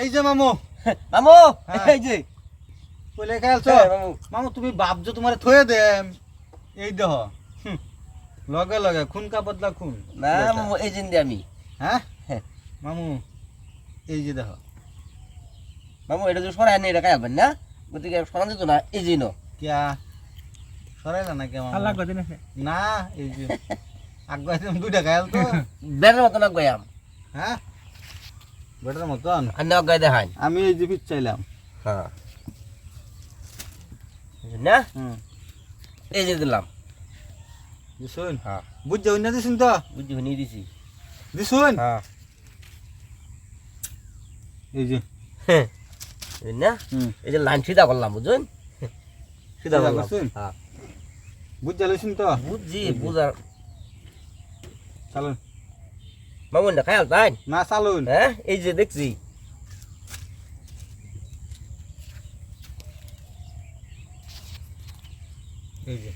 এই যে মামু। মামু হ্যাঁ। এই যে। কইলে খেলছো হ্যাঁ, মামু। মামু তুমি ভাবছ তোমার থয়ে দেম এই দেহ। লগে লগে খুন কা বদলা খুন। না মামু এই জিন্দে আমি। হ্যাঁ? হ্যাঁ। মামু এই যে দেহ। মামু এটা যদি সরাই নেই এটা খাইবেন না? গতিকে সরান যেত না এই যে নো কিয়া? সরাইলা না কে মামু? আল্লাহ কদিন আছে। না এই যে। আগে একদম দুইটা গায়াল তো। বেড়ের মতন আগাইয়াম হ্যাঁ? বেটার মতন? আর না দেখান। আমি এই যে চাইলাম হ্যাঁ। না? হুম। এই যে দিলাম। দিছুন হ্যাঁ। বুঝ যাও না দিছুন তো বুঝি নিয়ে দিছি। দিছুন হ্যাঁ। এই যে। এই না? এই যে লাইন সিধা করলাম বুঝুন সিধা করলাম। হ্যাঁ। বুঝ যাইছুন তো বুঝছি বুঝার চালুন। মামুন না খায়াল তাই না চালুন হ্যাঁ এই যে দেখছি এই যে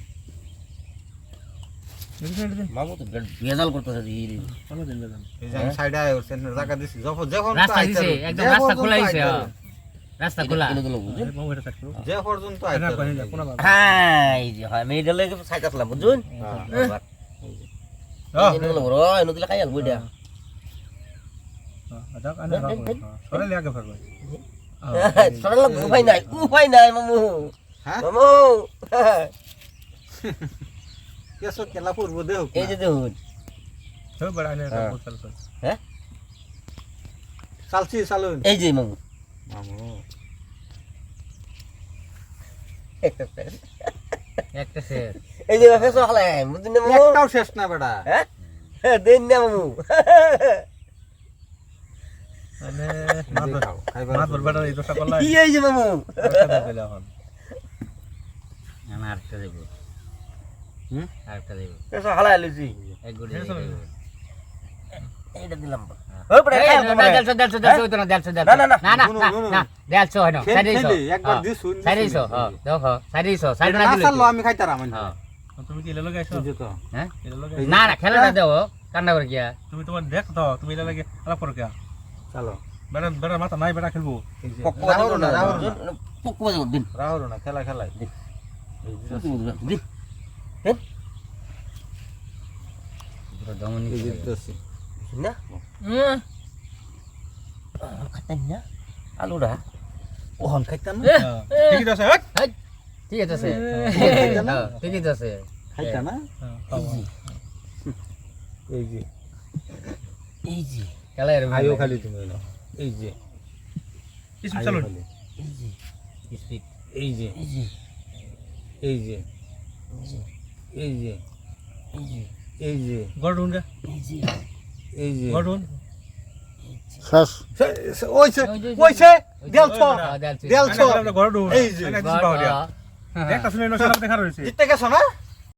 মামু তো বেজাল করতেছে ধীরে চলো দিন বেদান এই যে সাইডে আয় ওর সেন্টার জায়গা দিছি যখন যখন রাস্তা দিছে একদম রাস্তা খোলা হ্যাঁ। হবে, রাস্তা খোলা কিনে দিল যে পর্যন্ত এই যে। হ্যাঁ এই যে হয় মেয়ে দিলে সাইড আসলাম বুঝুন হ্যাঁ। নদীলে খাই আলবো এটা আচ্ছা আনে সরে লাগে ফেরবে সরল উপায় নাই উপায় নাই মামু। হ্যাঁ? মামু। কেসো কেলা পূর্ব দেহ এই যে দেখুন। সব বড় আনে হ্যাঁ। চল চল চালছি চালুন এই যে মামু। মামু। একটা শেষ। এই যে না মামু? একটাও শেষ না বেটা হ্যাঁ দেন না মামু। আমি আরেকটা দেবো হুম? আরেকটা দেবো ফেসো খালাই লইছি এক গুড়ি ফেসো দেবো। এইটা দিলাম ওই পড়ে এই, খাই না, না, দেড়শো, দেড়শো, দেড়শো হইতো না, দেড়শো, দেড়শো। না, না, না। না, না, নুনু, না, নুনু। না, দেড়শো হয় না, খেল-। খেলি, হ্যাঁ, হ্যাঁ, না না? আমি খাইতারাম। তুমি কি এলে। হ্যাঁ? লাগাই এই না না দেবো কান্না করে গিয়া তুমি তোমার দেখ তো তুমি এলে লাগে আলাপ করো কে চালো। বেড়া বেড়া মাথা নাই বেড়া খেলব রাহুল না, খেলা খেলাই। দিন। এই যে, দিন পুরো দমনি এই যে করে। দিতেছি। না হুম, খাতেন না আলুটা ওহন খাইতাম? আছে ঠিক আছে আছে। খাইতা না? ঠিকই তো আছে খাইতা না? এই যে। এই যে খেলায় আয়ো খালি তুমি এই যে। চলো এই যে স্পিড এই যে। এই যে এই যে। এই যে। এই যে এই যে। গড় ঢুন গে এই যে এই যে। গড় ঢুন সে- সে- ওইছে, ওইছে, দেলছো, হ্যাঁ, দেলছি। দেলছো। গড় ঢুন এই যে। হ্যাঁ, একটা শুনে দেখা রয়েছে জিততে গেছো না?